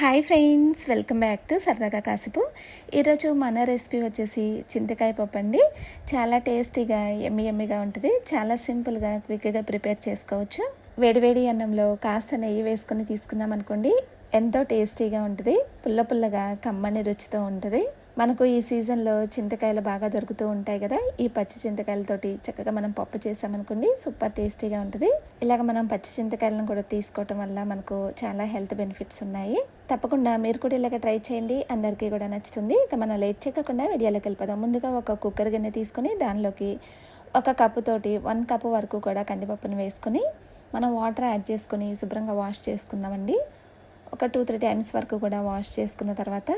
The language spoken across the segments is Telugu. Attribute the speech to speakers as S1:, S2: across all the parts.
S1: Hi friends welcome back to సరదాగా కాసిపు. ఈరోజు మన రెసిపీ వచ్చేసి చింతకాయ పప్పు అండి. చాలా టేస్టీగా ఎమ్మి ఎమ్మిగా ఉంటుంది. చాలా సింపుల్గా క్విక్గా ప్రిపేర్ చేసుకోవచ్చు. వేడివేడి అన్నంలో కాస్త నెయ్యి వేసుకొని తీసుకున్నాం అనుకోండి. ఎంతో టేస్టీగా ఉంటుంది. పుల్ల పుల్లగా కమ్మని రుచితో ఉంటుంది. మనకు ఈ సీజన్లో చింతకాయలు బాగా దొరుకుతూ ఉంటాయి కదా ఈ పచ్చి చింతకాయలతోటి చక్కగా మనం పప్పు చేసామనుకోండి సూపర్ టేస్టీగా ఉంటుంది. ఇలాగ మనం పచ్చి చింతకాయలను కూడా తీసుకోవటం వల్ల మనకు చాలా హెల్త్ బెనిఫిట్స్ ఉన్నాయి. తప్పకుండా మీరు కూడా ఇలాగ ట్రై చేయండి. అందరికీ కూడా నచ్చుతుంది. ఇక మనం లేట్ చేయకుండా వీడియోలోకి వెళ్ళిపోదాం. ముందుగా ఒక కుక్కర్ గిన్నె తీసుకొని దానిలోకి ఒక కప్పు తోటి వన్ కప్ వరకు కూడా కందిపప్పును వేసుకొని మనం వాటర్ యాడ్ చేసుకొని శుభ్రంగా వాష్ చేసుకుందామండి. ఒక టూ త్రీ టైమ్స్ వరకు కూడా వాష్ చేసుకున్న తర్వాత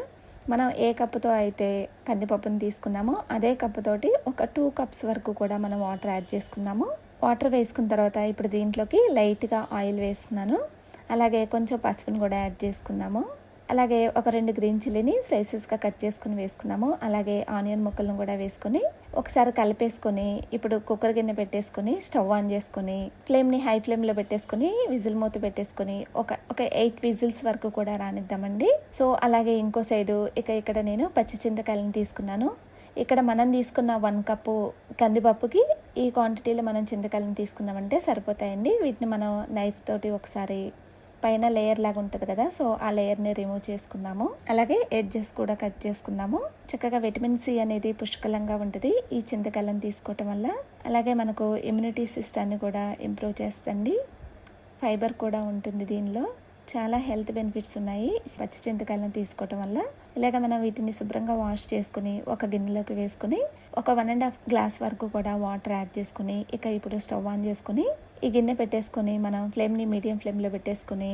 S1: మనం ఏ కప్పుతో అయితే కందిపప్పును తీసుకున్నామో అదే కప్పుతోటి ఒక టూ కప్స్ వరకు కూడా మనం వాటర్ యాడ్ చేసుకుందాము వాటర్ వేసుకున్న తర్వాత ఇప్పుడు దీంట్లోకి లైట్గా ఆయిల్ వేస్తున్నాను. అలాగే కొంచెం పసుపుని కూడా యాడ్ చేసుకుందాము అలాగే ఒక రెండు గ్రీన్ చిల్లీని స్లైసెస్గా కట్ చేసుకుని వేసుకున్నాము. అలాగే ఆనియన్ ముక్కలను కూడా వేసుకొని ఒకసారి కలిపేసుకొని ఇప్పుడు కుక్కర్ గిన్నె పెట్టేసుకొని స్టవ్ ఆన్ చేసుకొని ఫ్లేమ్ని హై ఫ్లేమ్లో పెట్టేసుకొని విజిల్ మూత పెట్టేసుకొని ఒక ఒక ఎయిట్ విజిల్స్ వరకు కూడా రానిద్దామండి. సో అలాగే ఇంకో సైడు ఇక ఇక్కడ నేను పచ్చి చింతకాయలను తీసుకున్నాను. ఇక్కడ మనం తీసుకున్న వన్ కప్పు కందిపప్పుకి ఈ క్వాంటిటీలో మనం చింతకాయలను తీసుకున్నామంటే సరిపోతాయండి. వీటిని మనం నైఫ్ తోటి ఒకసారి పైన లేయర్ లాగా ఉంటుంది కదా సో ఆ లేయర్ని రిమూవ్ చేసుకుందాము. అలాగే ఎడ్జెస్ కూడా కట్ చేసుకుందాము. చక్కగా విటమిన్ సి అనేది పుష్కలంగా ఉంటుంది ఈ చింతకాయలను తీసుకోవటం వల్ల. అలాగే మనకు ఇమ్యూనిటీ సిస్టాన్ని కూడా ఇంప్రూవ్ చేస్తుంది. ఫైబర్ కూడా ఉంటుంది దీనిలో. చాలా హెల్త్ బెనిఫిట్స్ ఉన్నాయి పచ్చి చింతకాయలను తీసుకోవటం వల్ల. ఇలాగ మనం వీటిని శుభ్రంగా వాష్ చేసుకుని ఒక గిన్నెలోకి వేసుకుని ఒక వన్ అండ్ హాఫ్ గ్లాస్ వరకు కూడా వాటర్ యాడ్ చేసుకుని ఇక ఇప్పుడు స్టవ్ ఆన్ చేసుకుని ఈ గిన్నె పెట్టేసుకొని మనం ఫ్లేమ్ని మీడియం ఫ్లేమ్లో పెట్టేసుకొని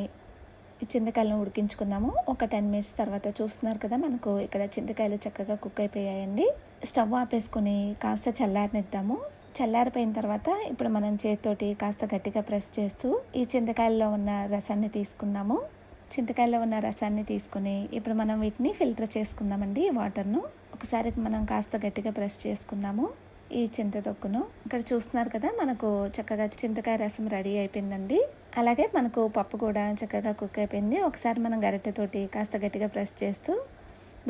S1: ఈ చింతకాయలను ఉడికించుకుందాము. ఒక టెన్ మినిట్స్ తర్వాత చూస్తున్నారు కదా మనకు ఇక్కడ చింతకాయలు చక్కగా కుక్ అయిపోయాయండి. స్టవ్ ఆపేసుకొని కాస్త చల్లారనిద్దాము. చల్లారిపోయిన తర్వాత ఇప్పుడు మనం చేతితోటి కాస్త గట్టిగా ప్రెస్ చేస్తూ ఈ చింతకాయల్లో ఉన్న రసాన్ని తీసుకుందాము. చింతకాయలో ఉన్న రసాన్ని తీసుకొని ఇప్పుడు మనం వీటిని ఫిల్టర్ చేసుకుందామండి వాటర్ను ఒకసారి మనం కాస్త గట్టిగా ప్రెస్ చేసుకుందాము. ఈ చింత తొక్కును. ఇక్కడ చూస్తున్నారు కదా మనకు చక్కగా చింతకాయ రసం రెడీ అయిపోయిందండి. అలాగే మనకు పప్పు కూడా చక్కగా కుక్ అయిపోయింది. ఒకసారి మనం గరిటెతోటి కాస్త గట్టిగా ప్రెస్ చేస్తూ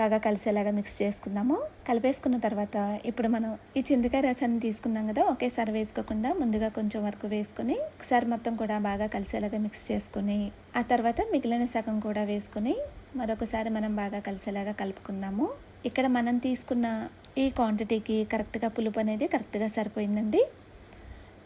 S1: బాగా కలిసేలాగా మిక్స్ చేసుకుందాము. కలిపేసుకున్న తర్వాత ఇప్పుడు మనం ఈ చింతకాయ రసాన్ని తీసుకున్నాం కదా ఒకేసారి వేసుకోకుండా ముందుగా కొంచెం వరకు వేసుకుని ఒకసారి మొత్తం కూడా బాగా కలిసేలాగా మిక్స్ చేసుకుని ఆ తర్వాత మిగిలిన సగం కూడా వేసుకుని మరొకసారి మనం బాగా కలిసేలాగా కలుపుకుందాము. ఇక్కడ మనం తీసుకున్న ఈ క్వాంటిటీకి కరెక్ట్గా పులుపు అనేది కరెక్ట్గా సరిపోయిందండి.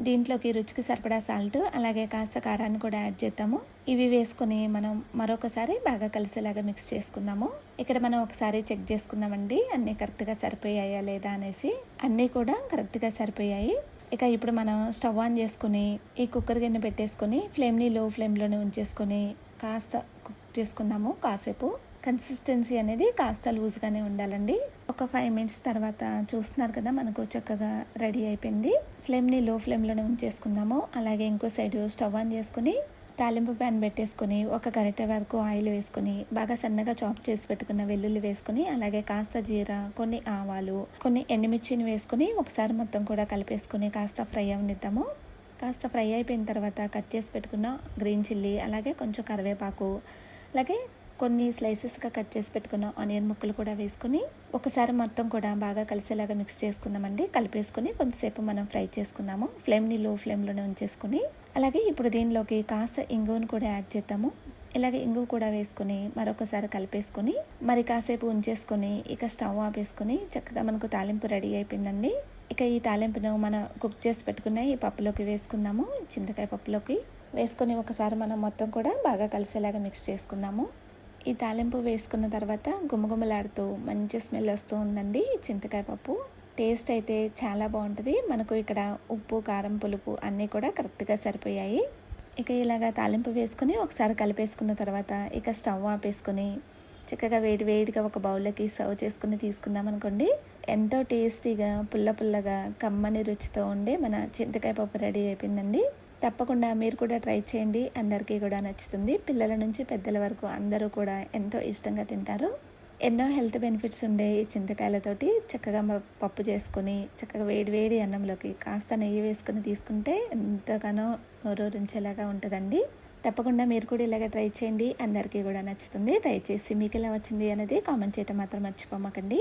S1: దీంట్లోకి రుచికి సరిపడా సాల్ట్ అలాగే కాస్త కారాన్ని కూడా యాడ్ చేద్దాము. ఇవి వేసుకొని మనం మరొకసారి బాగా కలిసేలాగా మిక్స్ చేసుకుందాము. ఇక్కడ మనం ఒకసారి చెక్ చేసుకుందామండి అన్నీ కరెక్ట్గా సరిపోయాయా లేదా అనేసి. అన్నీ కూడా కరెక్ట్గా సరిపోయాయి. ఇక ఇప్పుడు మనం స్టవ్ ఆన్ చేసుకుని ఈ కుక్కర్ గిన్నె పెట్టేసుకొని ఫ్లేమ్ని లో ఫ్లేమ్లోనే ఉంచేసుకొని కాస్త కుక్ చేసుకుందాము కాసేపు. కన్సిస్టెన్సీ అనేది కాస్త లూజ్గానే ఉండాలండి. ఒక ఫైవ్ మినిట్స్ తర్వాత చూస్తున్నారు కదా మనకు చక్కగా రెడీ అయిపోయింది. ఫ్లేమ్ని లో ఫ్లేమ్లోనే ఉంచేసుకుందాము. అలాగే ఇంకో సైడ్ స్టవ్ ఆన్ చేసుకుని తాలింపు ప్యాన్ పెట్టేసుకొని ఒక గరిటె వరకు ఆయిల్ వేసుకొని బాగా సన్నగా చాప్ చేసి పెట్టుకున్న వెల్లుల్లి వేసుకుని అలాగే కాస్త జీర కొన్ని ఆవాలు కొన్ని ఎండుమిర్చిని వేసుకొని ఒకసారి మొత్తం కూడా కలిపేసుకొని కాస్త ఫ్రై అవనిద్దాము. కాస్త ఫ్రై అయిపోయిన తర్వాత కట్ చేసి పెట్టుకున్న గ్రీన్ చిల్లీ అలాగే కొంచెం కరివేపాకు అలాగే కొన్ని స్లైసెస్గా కట్ చేసి పెట్టుకున్న ఆనియన్ ముక్కలు కూడా వేసుకుని ఒకసారి మొత్తం కూడా బాగా కలిసేలాగా మిక్స్ చేసుకుందామండి. కలిపేసుకుని కొంతసేపు మనం ఫ్రై చేసుకుందాము. ఫ్లేమ్ని లో ఫ్లేమ్లోనే ఉంచేసుకుని అలాగే ఇప్పుడు దీనిలోకి కాస్త ఇంగువను కూడా యాడ్ చేద్దాము. ఇలాగే ఇంగువ కూడా వేసుకుని మరొకసారి కలిపేసుకుని మరి కాసేపు ఉంచేసుకొని ఇక స్టవ్ ఆపేసుకొని చక్కగా మనకు తాలింపు రెడీ అయిపోయిందండి. ఇక ఈ తాలింపును మనం కుక్ చేసి పెట్టుకున్న ఈ పప్పులోకి వేసుకుందాము. చింతకాయ పప్పులోకి వేసుకొని ఒకసారి మనం మొత్తం కూడా బాగా కలిసేలాగా మిక్స్ చేసుకుందాము. ఈ తాలింపు వేసుకున్న తర్వాత గుమగుమలాడుతూ మంచి స్మెల్ వస్తూ ఉందండి. చింతకాయ పప్పు. టేస్ట్ అయితే చాలా బాగుంటుంది. మనకు ఇక్కడ ఉప్పు కారం పులుపు అన్నీ కూడా కరెక్ట్గా సరిపోయాయి. ఇక ఇలాగా తాలింపు వేసుకొని ఒకసారి కలిపేసుకున్న తర్వాత ఇక స్టవ్ ఆపేసుకొని చక్కగా వేడి వేడిగా ఒక బౌల్లోకి సర్వ్ చేసుకుని తీసుకుందాం అనుకోండి. ఎంతో టేస్టీగా పుల్ల పుల్లగా కమ్మని రుచితో ఉండే మన చింతకాయ పప్పు రెడీ అయిపోయిందండి. తప్పకుండా మీరు కూడా ట్రై చేయండి. అందరికీ కూడా నచ్చుతుంది. పిల్లల నుంచి పెద్దల వరకు అందరూ కూడా ఎంతో ఇష్టంగా తింటారు. ఎన్నో హెల్త్ బెనిఫిట్స్ ఉండే ఈ చింతకాయలతోటి చక్కగా పప్పు చేసుకొని చక్కగా వేడి వేడి అన్నంలోకి కాస్త నెయ్యి వేసుకొని తీసుకుంటే ఎంతగానో నోరూరించేలాగా ఉంటుందండి. తప్పకుండా మీరు కూడా ఇలాగ ట్రై చేయండి. అందరికీ కూడా నచ్చుతుంది. ట్రై చేసి మీకు ఎలా వచ్చింది అనేది కామెంట్ చేయటం మాత్రం మర్చిపోమాకండి.